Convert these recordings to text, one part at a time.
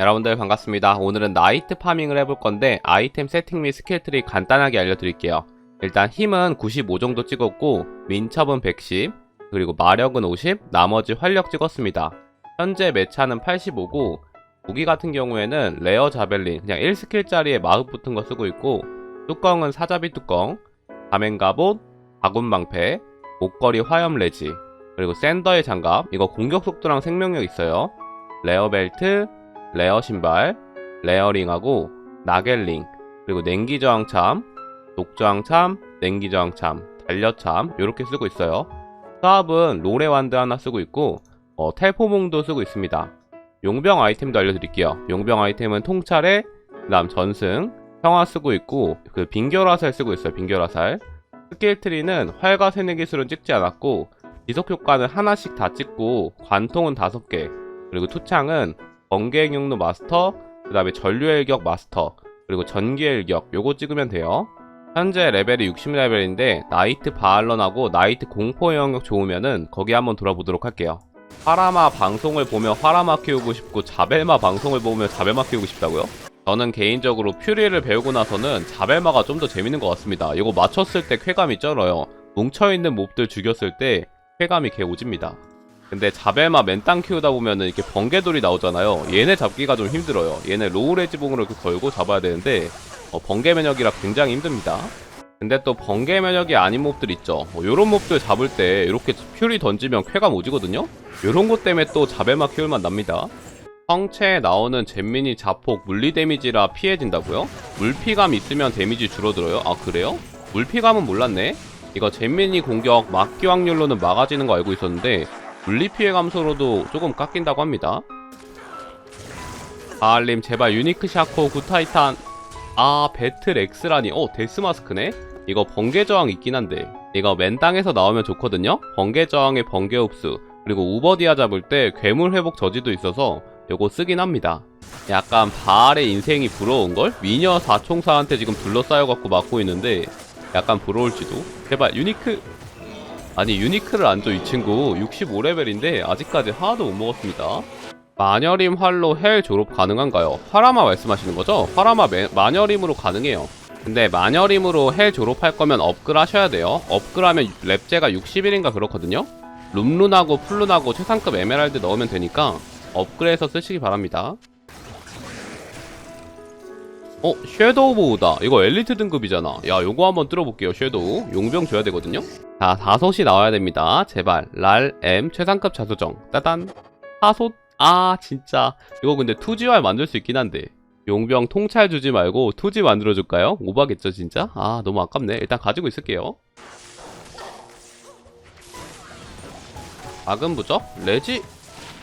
여러분들 반갑습니다. 오늘은 나이트 파밍을 해볼 건데 아이템 세팅 및 스킬 트리 간단하게 알려드릴게요. 일단 힘은 95 정도 찍었고 민첩은 110 그리고 마력은 50 나머지 활력 찍었습니다. 현재 매차는 85고 무기 같은 경우에는 레어 자벨린 그냥 1스킬짜리에 마흡 붙은 거 쓰고 있고 뚜껑은 사자비 뚜껑 가면 갑옷 바군 방패 목걸이 화염 레지 그리고 샌더의 장갑 이거 공격 속도랑 생명력 있어요. 레어 벨트 레어 신발, 레어링하고 나겔링, 그리고 냉기 저항참, 독 저항참, 냉기 저항참, 달려참 이렇게 쓰고 있어요. 수압은 로레 완드 하나 쓰고 있고 어, 텔포몽도 쓰고 있습니다. 용병 아이템도 알려드릴게요. 용병 아이템은 통찰에 그다음 전승, 평화 쓰고 있고 그 빙결화살 쓰고 있어요. 빙결화살. 스킬 트리는 활과 세뇌 기술은 찍지 않았고 지속 효과는 하나씩 다 찍고 관통은 다섯 개 그리고 투창은 번개 경로 마스터, 그 다음에 전류의 일격 마스터, 그리고 전기의 일격 요거 찍으면 돼요. 현재 레벨이 60레벨인데 나이트 바알런하고 나이트 공포의 영역 좋으면은 거기 한번 돌아보도록 할게요. 파라마 방송을 보며 파라마 키우고 싶고 자벨마 방송을 보며 자벨마 키우고 싶다고요? 저는 개인적으로 퓨리를 배우고 나서는 자벨마가 좀 더 재밌는 것 같습니다. 이거 맞췄을 때 쾌감이 쩔어요. 뭉쳐있는 몹들 죽였을 때 쾌감이 개 오집니다. 근데 자벨마 맨땅 키우다 보면은 이렇게 번개돌이 나오잖아요. 얘네 잡기가 좀 힘들어요. 얘네 로우레 지붕으로 이렇게 걸고 잡아야 되는데 어, 번개 면역이라 굉장히 힘듭니다. 근데 또 번개 면역이 아닌 몹들 있죠. 뭐 요런 몹들 잡을 때 이렇게 퓨리 던지면 쾌감 오지거든요. 요런 것 때문에 또 자벨마 키울만 납니다. 성체에 나오는 잼민이 자폭 물리 데미지라 피해진다고요? 물피감 있으면 데미지 줄어들어요? 아 그래요? 물피감은 몰랐네. 이거 잼민이 공격 막기 확률로는 막아지는 거 알고 있었는데 물리 피해 감소로도 조금 깎인다고 합니다. 바알님 제발 유니크 샤코 구타이탄. 아 배틀 엑스라니. 어 데스마스크네? 이거 번개 저항 있긴 한데. 이거 맨 땅에서 나오면 좋거든요? 번개 저항의 번개 흡수. 그리고 우버디아 잡을 때 괴물 회복 저지도 있어서 요거 쓰긴 합니다. 약간 바알의 인생이 부러운걸? 미녀 사총사한테 지금 둘러싸여갖고 맞고 있는데 약간 부러울지도? 제발 유니크 아니 유니크를 안 줘 이 친구. 65레벨인데 아직까지 하나도 못 먹었습니다. 마녀림 활로 헬 졸업 가능한가요? 파라마 말씀하시는 거죠? 파라마 매, 마녀림으로 가능해요. 근데 마녀림으로 헬 졸업할 거면 업글 하셔야 돼요. 업글 하면 랩제가 60일인가 그렇거든요? 룸룬하고 풀룬하고 최상급 에메랄드 넣으면 되니까 업글해서 쓰시기 바랍니다 어? 섀도우 보우다. 이거 엘리트 등급이잖아. 야 요거 한번 뚫어볼게요 섀도우. 용병 줘야 되거든요? 자 다섯이 나와야 됩니다. 제발 랄 M 최상급 자수정. 따단. 다섯 아 진짜. 이거 근데 투지활 만들 수 있긴 한데. 용병 통찰 주지 말고 투지 만들어줄까요? 오바겠죠 진짜? 아 너무 아깝네. 일단 가지고 있을게요. 작은 부적? 레지?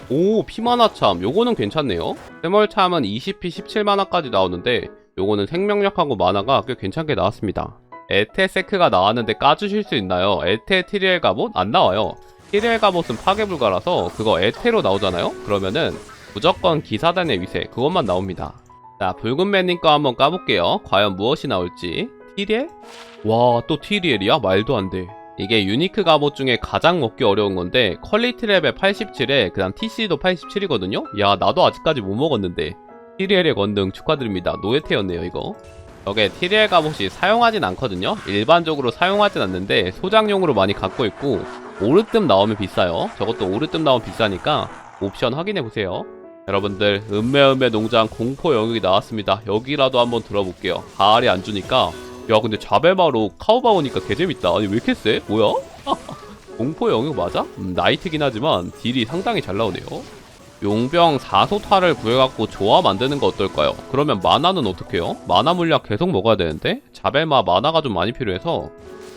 오 피마나참. 요거는 괜찮네요. 세멀참은 20피 17만화까지 나오는데 요거는 생명력하고 만화가 꽤 괜찮게 나왔습니다 에테 세크가 나왔는데 까주실 수 있나요? 에테 티리엘 갑옷? 안 나와요 티리엘 갑옷은 파괴불가라서 그거 에테로 나오잖아요? 그러면은 무조건 기사단의 위세 그것만 나옵니다 자 붉은 맨님 거 한번 까볼게요 과연 무엇이 나올지 티리엘? 와 또 티리엘이야? 말도 안 돼 이게 유니크 갑옷 중에 가장 먹기 어려운 건데 레벨 87에 그 다음 TC도 87이거든요? 야 나도 아직까지 못 먹었는데 티리엘의 건등 축하드립니다. 노예태였네요 이거. 저게 티리엘 갑옷이 사용하진 않거든요? 일반적으로 사용하진 않는데 소장용으로 많이 갖고 있고 오르뜸 나오면 비싸요. 저것도 오르뜸 나오면 비싸니까 옵션 확인해보세요. 여러분들 음메음메 농장 공포 영역이 나왔습니다. 여기라도 한번 들어볼게요. 가을이 안 주니까. 야 근데 자벨마로 카우바 오니까 개재밌다. 아니 왜 이렇게 세? 뭐야? 공포 영역 맞아? 음, 나이트긴 하지만 딜이 상당히 잘 나오네요 용병 4소타를 구해갖고 조화 만드는 거 어떨까요? 그러면 마나는 어떡해요? 마나 물약 계속 먹어야 되는데 자벨마 마나가 좀 많이 필요해서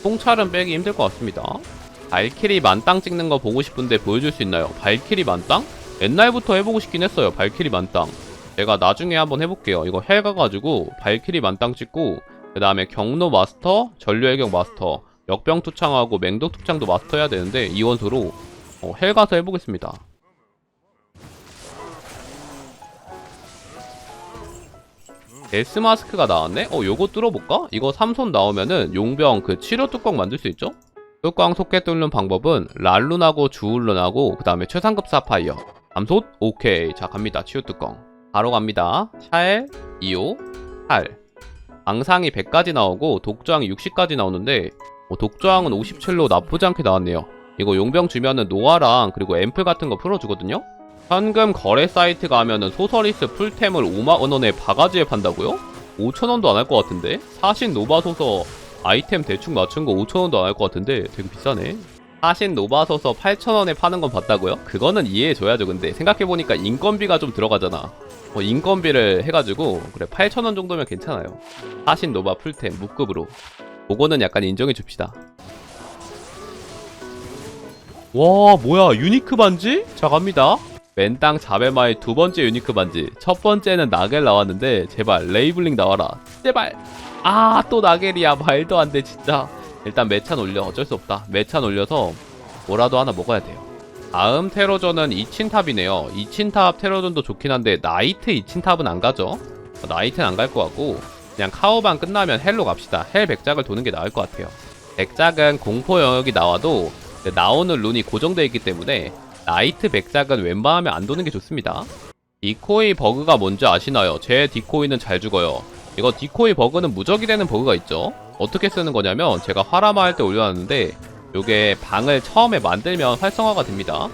통찰은 빼기 힘들 것 같습니다 발키리 만땅 찍는 거 보고 싶은데 보여줄 수 있나요? 발키리 만땅? 옛날부터 해보고 싶긴 했어요 발키리 만땅 제가 나중에 한번 해볼게요 이거 헬 가가지고 발키리 만땅 찍고 그 다음에 경로 마스터, 전류해경 마스터, 역병 투창하고 맹독 투창도 마스터 해야 되는데 이 원소로 어, 헬 가서 해보겠습니다. 데스 마스크가 나왔네? 어, 요거 뚫어볼까? 이거 삼손 나오면은 용병 그 치료 뚜껑 만들 수 있죠? 뚜껑 속에 뚫는 방법은 랄룬하고 주울룬하고 그 다음에 최상급 사파이어. 암솥? 오케이. 자, 갑니다. 치유 뚜껑. 바로 갑니다. 샤엘, 2호, 8. 앙상이 100까지 나오고 독저항이 60까지 나오는데 어, 독저항은 57로 나쁘지 않게 나왔네요. 이거 용병 주면은 노아랑 그리고 앰플 같은 거 풀어주거든요. 현금 거래 사이트 가면은 소서리스 풀템을 5만원에 바가지에 판다고요? 5천원도 안 할 것 같은데? 사신 노바 소서 아이템 대충 맞춘 거 5천원도 안 할 것 같은데 되게 비싸네. 사신 노바 소서 8천원에 파는 건 봤다고요? 그거는 이해해줘야죠 근데 생각해보니까 인건비가 좀 들어가잖아. 뭐 인건비를 해가지고 그래 8천원 정도면 괜찮아요. 사신 노바 풀템 무급으로. 그거는 약간 인정해 줍시다. 와 뭐야 유니크 반지? 자 갑니다. 맨땅 자베마의 두 번째 유니크 반지. 첫 번째는 나겔 나왔는데 제발 레이블링 나와라. 제발. 아 또 나겔이야 말도 안 돼 진짜. 일단 매찬 올려 어쩔 수 없다. 매찬 올려서 뭐라도 하나 먹어야 돼요. 다음 테러전은 이친탑이네요. 이친탑 테러전도 좋긴 한데 나이트 이친탑은 안 가죠. 어, 나이트는 안 갈 것 같고 그냥 카오반 끝나면 헬로 갑시다. 헬 백작을 도는 게 나을 것 같아요. 백작은 공포 영역이 나와도 나오는 룬이 고정되어 있기 때문에 나이트 백작은 웬만하면 안 도는 게 좋습니다. 디코이 버그가 뭔지 아시나요? 제 디코이는 잘 죽어요. 이거 디코이 버그는 무적이 되는 버그가 있죠. 어떻게 쓰는 거냐면 제가 화라마 할 때 올려놨는데 요게 방을 처음에 만들면 활성화가 됩니다.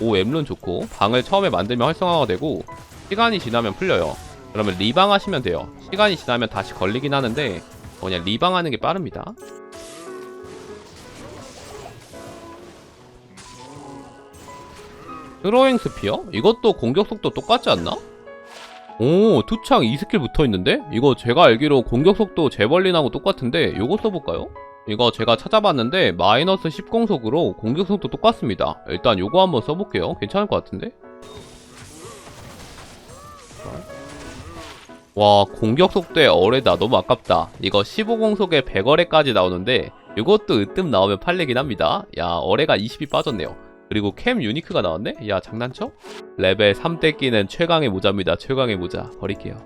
오 엠룬 좋고 방을 처음에 만들면 활성화가 되고 시간이 지나면 풀려요. 그러면 리방 하시면 돼요. 시간이 지나면 다시 걸리긴 하는데 그냥 리방 하는 게 빠릅니다. 스로잉 스피어? 이것도 공격 속도 똑같지 않나? 오, 투창 2스킬 붙어 있는데? 이거 제가 알기로 공격 속도 재벌린하고 똑같은데 요거 써볼까요? 이거 제가 찾아봤는데 마이너스 10공속으로 공격 속도 똑같습니다. 일단 요거 한번 써볼게요. 괜찮을 것 같은데? 와 공격 속도에 어뢰다 너무 아깝다. 이거 15공속에 100어뢰까지 나오는데 이것도 으뜸 나오면 팔리긴 합니다. 야 어뢰가 20이 빠졌네요. 그리고 캠 유니크가 나왔네? 야 장난쳐? 레벨 3대 끼는 최강의 모자입니다. 최강의 모자 버릴게요.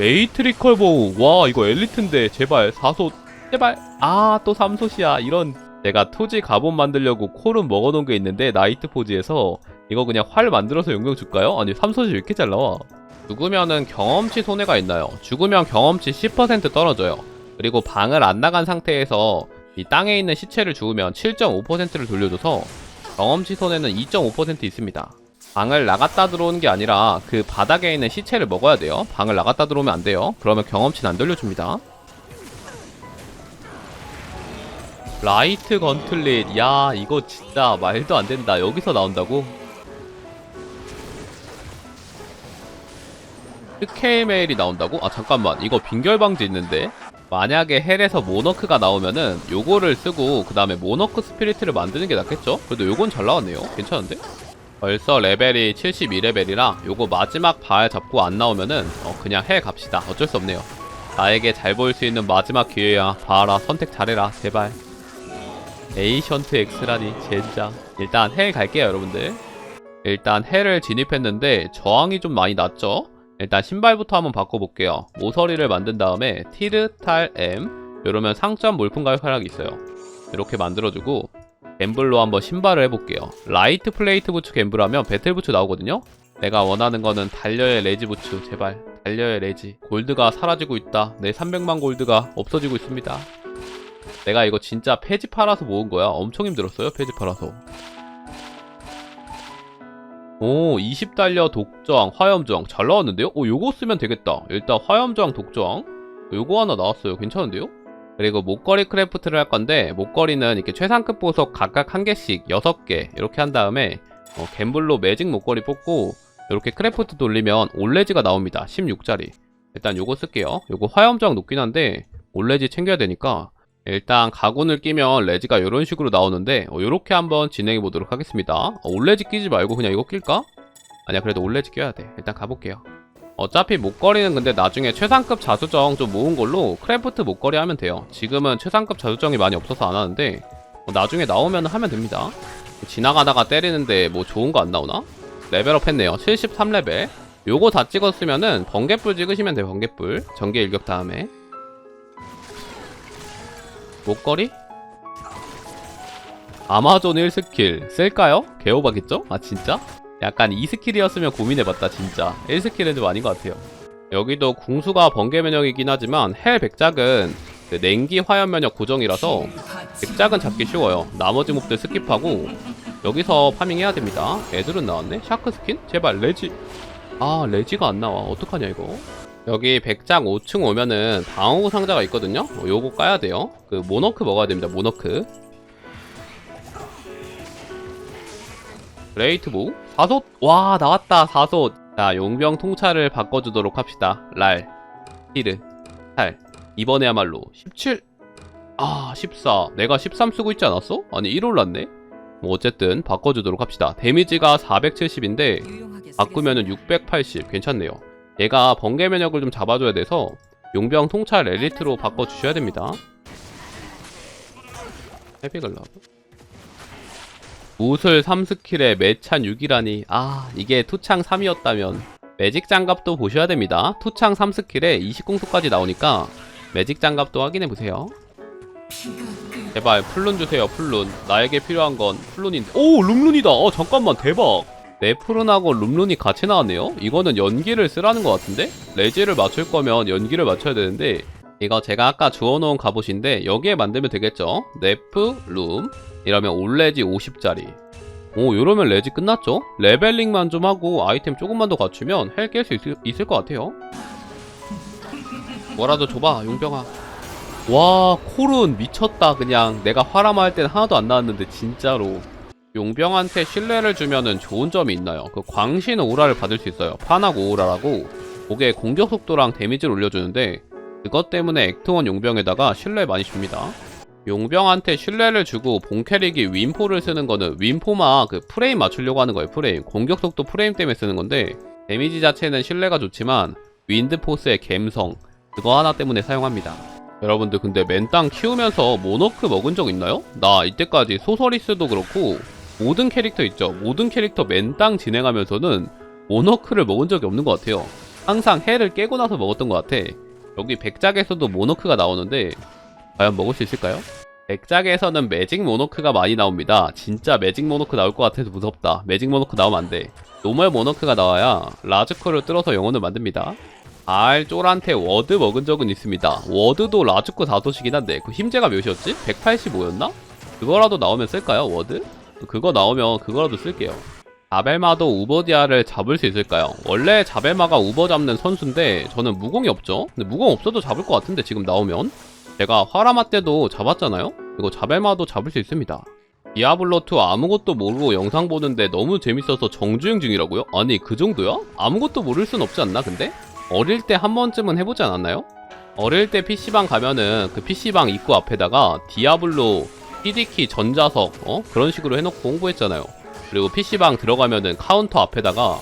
메이트리컬 보우 와 이거 엘리트인데 제발 4소 제발 아 또 3소시야 이런 내가 토지 갑옷 만들려고 콜은 먹어놓은 게 있는데 나이트 포지에서 이거 그냥 활 만들어서 용병 줄까요? 아니 3소시 왜 이렇게 잘 나와 죽으면은 경험치 손해가 있나요? 죽으면 경험치 10% 떨어져요 그리고 방을 안 나간 상태에서 이 땅에 있는 시체를 주우면 7.5%를 돌려줘서 경험치 손해는 2.5% 있습니다 방을 나갔다 들어오는 게 아니라 그 바닥에 있는 시체를 먹어야 돼요. 방을 나갔다 들어오면 안 돼요. 그러면 경험치는 안 돌려줍니다. 라이트 건틀릿. 야, 이거 진짜 말도 안 된다. 여기서 나온다고? 스케일메일이 나온다고? 아, 잠깐만. 이거 빈결 방지 있는데? 만약에 헬에서 모너크가 나오면은 요거를 쓰고 그 다음에 모너크 스피리트를 만드는 게 낫겠죠? 그래도 요건 잘 나왔네요. 괜찮은데? 벌써 레벨이 72레벨이라 요거 마지막 발 잡고 안 나오면은 어 그냥 해 갑시다. 어쩔 수 없네요. 나에게 잘 보일 수 있는 마지막 기회야. 봐라 선택 잘해라. 제발. 에이션트 X라니 젠장. 일단 헬 갈게요 여러분들. 일단 헬을 진입했는데 저항이 좀 많이 낮죠 일단 신발부터 한번 바꿔볼게요. 모서리를 만든 다음에 티르 탈 M 이러면 상점 몰품가격 하락이 있어요. 이렇게 만들어주고 갬블로 한번 신발을 해볼게요. 라이트 플레이트 부츠 갬블하면 배틀 부츠 나오거든요? 내가 원하는 거는 달려의 레지 부츠 제발. 달려의 레지. 골드가 사라지고 있다. 내 300만 골드가 없어지고 있습니다. 내가 이거 진짜 폐지 팔아서 모은 거야. 엄청 힘들었어요 폐지 팔아서 오 20달러 독저항 화염저항 잘 나왔는데요? 오 요거 쓰면 되겠다. 일단 화염저항 독저항. 요거 하나 나왔어요. 괜찮은데요? 그리고 목걸이 크래프트를 할 건데 목걸이는 이렇게 최상급 보석 각각 한 개씩 6개 이렇게 한 다음에 어, 갬블로 매직 목걸이 뽑고 이렇게 크래프트 돌리면 올레지가 나옵니다. 16짜리. 일단 요거 쓸게요. 요거 화염저항 높긴 한데 올레지 챙겨야 되니까 일단 가군을 끼면 레지가 이런 식으로 나오는데 어, 요렇게 한번 진행해 보도록 하겠습니다 어, 올레지 끼지 말고 그냥 이거 낄까? 아니야 그래도 올레지 껴야 돼 일단 가볼게요 어차피 목걸이는 근데 나중에 최상급 자수정 좀 모은 걸로 크래프트 목걸이 하면 돼요. 지금은 최상급 자수정이 많이 없어서 안 하는데 어, 나중에 나오면 하면 됩니다. 지나가다가 때리는데 뭐 좋은 거 안 나오나? 레벨업 했네요. 73레벨. 요거 다 찍었으면은 번개불 찍으시면 돼요. 번개불. 전개 일격 다음에. 목걸이? 아마존 1스킬 쓸까요? 개오바겠죠? 아 진짜? 약간 2스킬이었으면 고민해봤다 진짜 1스킬은 좀 아닌 것 같아요 여기도 궁수가 번개 면역이긴 하지만 헬 백작은 그 냉기 화염 면역 고정이라서 백작은 잡기 쉬워요 나머지 몹들 스킵하고 여기서 파밍해야 됩니다 애들은 나왔네 샤크 스킨? 제발 레지 아 레지가 안 나와 어떡하냐 이거 여기 백작 5층 오면은 방어구 상자가 있거든요 어, 요거 까야 돼요 그 모너크 먹어야 됩니다 모너크 레이트 보 사솥 와 나왔다 사솥 자 용병 통찰을 바꿔주도록 합시다 랄 히르 8 이번에야말로 17 아, 14. 내가 13 쓰고 있지 않았어? 아니, 1 올랐네? 뭐, 어쨌든, 바꿔주도록 합시다. 데미지가 470인데, 바꾸면은 680. 괜찮네요. 얘가 번개 면역을 좀 잡아줘야 돼서, 용병 통찰 엘리트로 바꿔주셔야 됩니다. 헤비글라브. 무술 3스킬에 매찬 6이라니. 아, 이게 투창 3이었다면. 매직 장갑도 보셔야 됩니다. 투창 3스킬에 20공수까지 나오니까, 매직 장갑도 확인해보세요. 제발 플룬 주세요 플룬 나에게 필요한 건 플룬인데 오 룸룬이다 어 잠깐만 대박 네 플룬하고 룸룬이 같이 나왔네요? 이거는 연기를 쓰라는 것 같은데? 레지를 맞출 거면 연기를 맞춰야 되는데 이거 제가 아까 주워놓은 갑옷인데 여기에 만들면 되겠죠? 네프 룸. 이러면 올레지 50짜리. 오 이러면 레지 끝났죠? 레벨링만 좀 하고 아이템 조금만 더 갖추면 헬 깰 수 있을, 것 같아요. 뭐라도 줘봐 용병아. 와 콜은 미쳤다 그냥. 내가 화람화 할 때는 하나도 안 나왔는데 진짜로 용병한테 신뢰를 주면은 좋은 점이 있나요? 그 광신 오라를 받을 수 있어요 판하고 오라라고 그게 공격 속도랑 데미지를 올려주는데 그것 때문에 액트원 용병에다가 신뢰 많이 줍니다 용병한테 신뢰를 주고 본 캐릭이 윈포를 쓰는 거는 윈포마 그 프레임 맞추려고 하는 거예요 프레임 공격 속도 프레임 때문에 쓰는 건데 데미지 자체는 신뢰가 좋지만 윈드포스의 갬성 그거 하나 때문에 사용합니다 여러분들 근데 맨땅 키우면서 모노크 먹은 적 있나요? 나 이때까지 소서리스도 그렇고 모든 캐릭터 있죠 모든 캐릭터 맨땅 진행하면서는 모노크를 먹은 적이 없는 것 같아요 항상 해를 깨고 나서 먹었던 것 같아 여기 백작에서도 모노크가 나오는데 과연 먹을 수 있을까요? 백작에서는 매직 모노크가 많이 나옵니다 진짜 매직 모노크 나올 것 같아서 무섭다 매직 모노크 나오면 안 돼 노멀 모노크가 나와야 라즈코를 뚫어서 영혼을 만듭니다 알 쫄한테 워드 먹은 적은 있습니다. 워드도 라즈코 다도시긴 한데 그 힘재가 몇이었지? 185였나? 그거라도 나오면 쓸까요? 워드? 그거 나오면 그거라도 쓸게요. 자벨마도 우버디아를 잡을 수 있을까요? 원래 자벨마가 우버 잡는 선수인데 저는 무공이 없죠? 근데 무공 없어도 잡을 것 같은데 지금 나오면 제가 화라마 때도 잡았잖아요? 이거 자벨마도 잡을 수 있습니다. 디아블로2 아무것도 모르고 영상 보는데 너무 재밌어서 정주행 중이라고요? 아니 그 정도야? 아무것도 모를 순 없지 않나 근데? 어릴 때 한 번쯤은 해보지 않았나요? 어릴 때 PC방 가면은 그 PC방 입구 앞에다가 디아블로 CD키 전자석 어? 그런 식으로 해놓고 홍보했잖아요. 그리고 PC방 들어가면은 카운터 앞에다가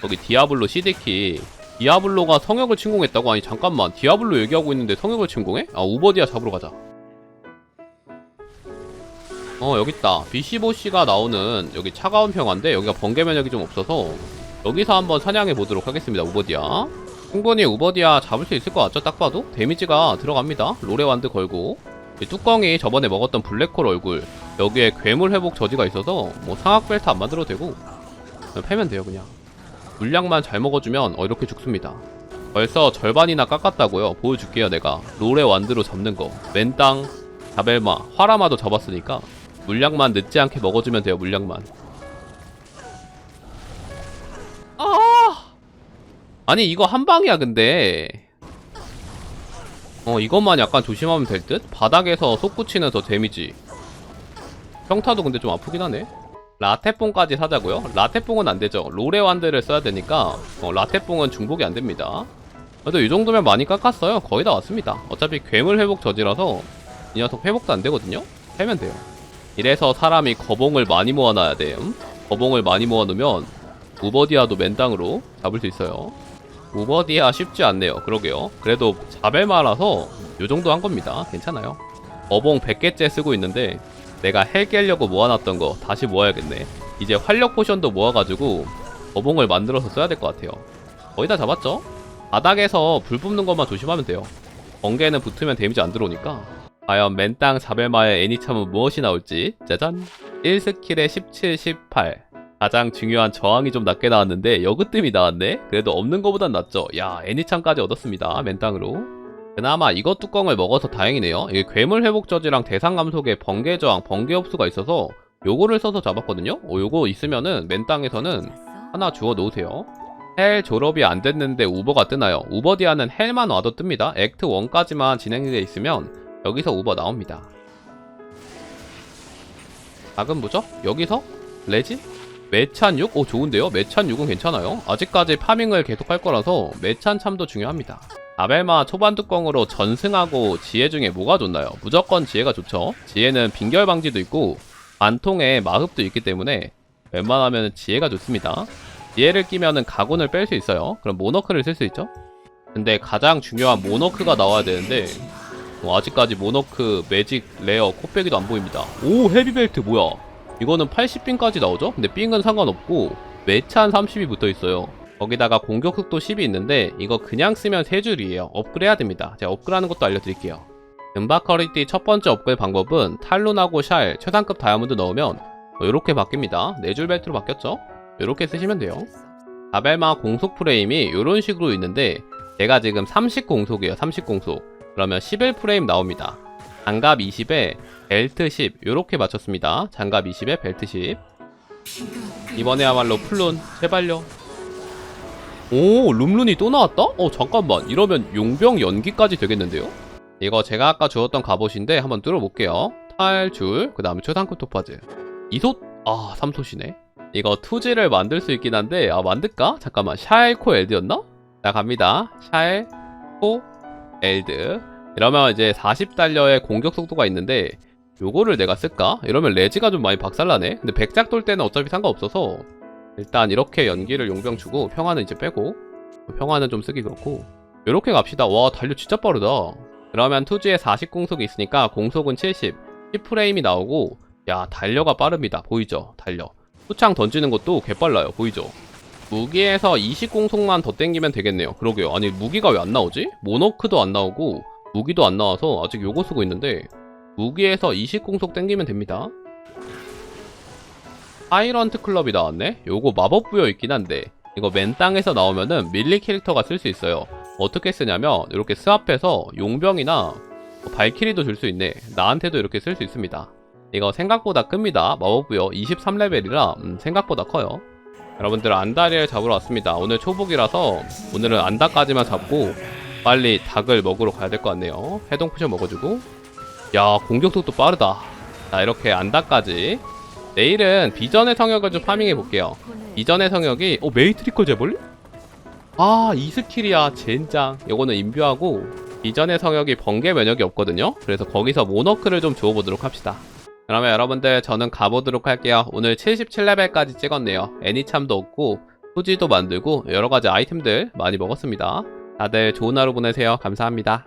거기 디아블로 CD키 디아블로가 성역을 침공했다고? 아니 잠깐만 디아블로 얘기하고 있는데 성역을 침공해? 아 우버디아 잡으러 가자. 어 여깄다 비시보씨가 나오는 여기 차가운 평화인데 여기가 번개 면역이 좀 없어서 여기서 한번 사냥해 보도록 하겠습니다 우버디아 충분히 우버디아 잡을 수 있을 것 같죠? 딱 봐도? 데미지가 들어갑니다. 로레 완드 걸고. 이 뚜껑이 저번에 먹었던 블랙홀 얼굴. 여기에 괴물 회복 저지가 있어서 뭐 상악 벨트 안 만들어도 되고 그냥 패면 돼요 그냥. 물량만 잘 먹어주면 어 이렇게 죽습니다. 벌써 절반이나 깎았다고요. 보여줄게요 내가. 로레 완드로 잡는 거. 맨땅, 자벨마, 화라마도 잡았으니까 물량만 늦지 않게 먹어주면 돼요 물량만. 아! 아니 이거 한 방이야 근데 어 이것만 약간 조심하면 될 듯? 바닥에서 솟구치는 저 데미지. 평타도 근데 좀 아프긴 하네. 라테뽕까지 사자고요? 라테뽕은 안되죠. 로레완드를 써야 되니까 어, 라테뽕은 중복이 안됩니다. 그래도 이 정도면 많이 깎았어요. 거의 다 왔습니다. 어차피 괴물 회복 저지라서 이 녀석 회복도 안되거든요? 패면 돼요. 이래서 사람이 거봉을 많이 모아놔야 돼요. 거봉을 많이 모아놓으면 우버디아도 맨땅으로 잡을 수 있어요 우버디아 쉽지 않네요. 그러게요. 그래도 자벨마라서 요 정도 한 겁니다. 괜찮아요. 어봉 100개째 쓰고 있는데 내가 헬 깨려고 모아놨던 거 다시 모아야겠네. 이제 활력 포션도 모아가지고 어봉을 만들어서 써야 될 것 같아요. 거의 다 잡았죠? 바닥에서 불 뿜는 것만 조심하면 돼요. 번개는 붙으면 데미지 안 들어오니까. 과연 맨땅 자벨마의 애니참은 무엇이 나올지 짜잔 1스킬에 17, 18 가장 중요한 저항이 좀 낮게 나왔는데 여그뜸이 나왔네? 그래도 없는 거보단 낫죠. 야 애니창까지 얻었습니다. 맨땅으로. 그나마 이것 뚜껑을 먹어서 다행이네요. 이게 괴물 회복 저지랑 대상 감속에 번개 저항, 번개 흡수가 있어서 요거를 써서 잡았거든요. 어, 요거 있으면은 맨땅에서는 하나 주워 놓으세요. 헬 졸업이 안 됐는데 우버가 뜨나요? 우버디아는 헬만 와도 뜹니다. 액트 1까지만 진행되어 있으면 여기서 우버 나옵니다. 작은 부적? 여기서? 레지? 매찬 6? 오 좋은데요? 매찬 6은 괜찮아요. 아직까지 파밍을 계속 할 거라서 매찬 참도 중요합니다. 아벨마 초반 뚜껑으로 전승하고 지혜 중에 뭐가 좋나요? 무조건 지혜가 좋죠. 지혜는 빈결 방지도 있고 반통에 마흡도 있기 때문에 웬만하면 지혜가 좋습니다. 지혜를 끼면은 가곤을 뺄 수 있어요. 그럼 모너크를 쓸 수 있죠. 근데 가장 중요한 모너크가 나와야 되는데 어, 아직까지 모너크, 매직, 레어, 코빼기도 안 보입니다. 오 헤비벨트 뭐야? 이거는 80빙까지 나오죠? 근데 빙은 상관없고 매찬 30이 붙어 있어요. 거기다가 공격 속도 10이 있는데 이거 그냥 쓰면 3줄이에요. 업그레이해야 됩니다. 제가 업그레이하는 것도 알려드릴게요. 은바커리티 첫 번째 업그레이드 방법은 탈론하고 샬, 최상급 다이아몬드 넣으면 이렇게 바뀝니다. 4줄 벨트로 바뀌었죠? 이렇게 쓰시면 돼요. 아벨마 공속 프레임이 이런 식으로 있는데 제가 지금 30 공속이에요. 30 공속. 그러면 11 프레임 나옵니다. 장갑 20에 벨트 10 이렇게 맞췄습니다. 장갑 20에 벨트 10 이번에야말로 플룬 제발요 오 룸룬이 또 나왔다? 어 잠깐만 이러면 용병 연기까지 되겠는데요? 이거 제가 아까 주었던 갑옷인데 한번 뚫어볼게요 탈줄 그 다음에 최상급 토파즈 이솥? 아 삼솥이네 이거 투지를 만들 수 있긴 한데 아 만들까? 잠깐만 샤엘코 엘드였나? 자 갑니다 샤엘코 엘드 이러면 이제 40달러의 공격 속도가 있는데 요거를 내가 쓸까? 이러면 레지가 좀 많이 박살나네? 근데 백작 돌 때는 어차피 상관없어서 일단 이렇게 연기를 용병 주고 평화는 이제 빼고 평화는 좀 쓰기 그렇고 이렇게 갑시다. 와 달려 진짜 빠르다. 그러면 투지에 40 공속이 있으니까 공속은 70 10프레임이 나오고 야 달려가 빠릅니다. 보이죠? 달려. 수창 던지는 것도 개빨라요. 보이죠? 무기에서 20 공속만 더 땡기면 되겠네요. 그러게요. 아니 무기가 왜 안 나오지? 모노크도 안 나오고 무기도 안 나와서 아직 요거 쓰고 있는데 무기에서 20 공속 땡기면 됩니다. 하이런트 클럽이 나왔네? 요거 마법 부여 있긴 한데 이거 맨 땅에서 나오면은 밀리 캐릭터가 쓸 수 있어요. 어떻게 쓰냐면 이렇게 스왑해서 용병이나 발키리도 줄 수 있네. 나한테도 이렇게 쓸 수 있습니다. 이거 생각보다 큽니다. 마법 부여 23레벨이라 음, 생각보다 커요. 여러분들 안다리를 잡으러 왔습니다. 오늘 초복이라서 오늘은 안다까지만 잡고 빨리 닭을 먹으러 가야 될 것 같네요 해동 포션 먹어주고 야 공격 속도 빠르다 자 이렇게 안다까지 내일은 비전의 성역을 좀 파밍해 볼게요. 비전의 성역이 어 메이트리컬 재벌? 아이 스킬이야 젠장. 요거는 인뷰하고 비전의 성역이 번개 면역이 없거든요. 그래서 거기서 모너크를 좀 주워보도록 합시다. 그러면 여러분들 저는 가보도록 할게요. 오늘 77레벨까지 찍었네요. 애니참도 얻고 후지도 만들고 여러가지 아이템들 많이 먹었습니다. 다들 좋은 하루 보내세요. 감사합니다.